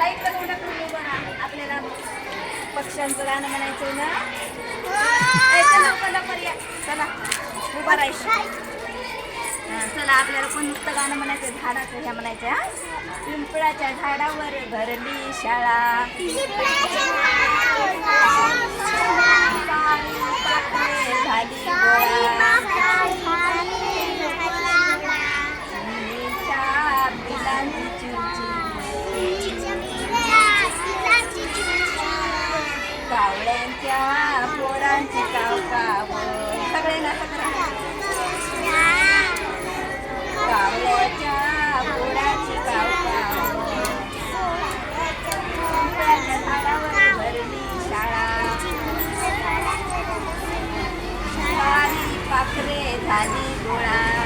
करून उभं राहा. आपल्याला पक्ष्यांचं गाणं म्हणायचंय ना? चला लवकर लवकर या. चला उभा राहायचं. चला आपल्याला कोणतं गाणं म्हणायचं झाडाचं ह्या म्हणायचं पिंपळाच्या झाडावर भरली शाळा. सगळ्यांच्या पोरांची कावकाव. सगळे ना सगळे कावळ्याच्या पोराची कावकाव. पिंपळाच्या भरली शाळा. सारी पाखरे झाली गोळा.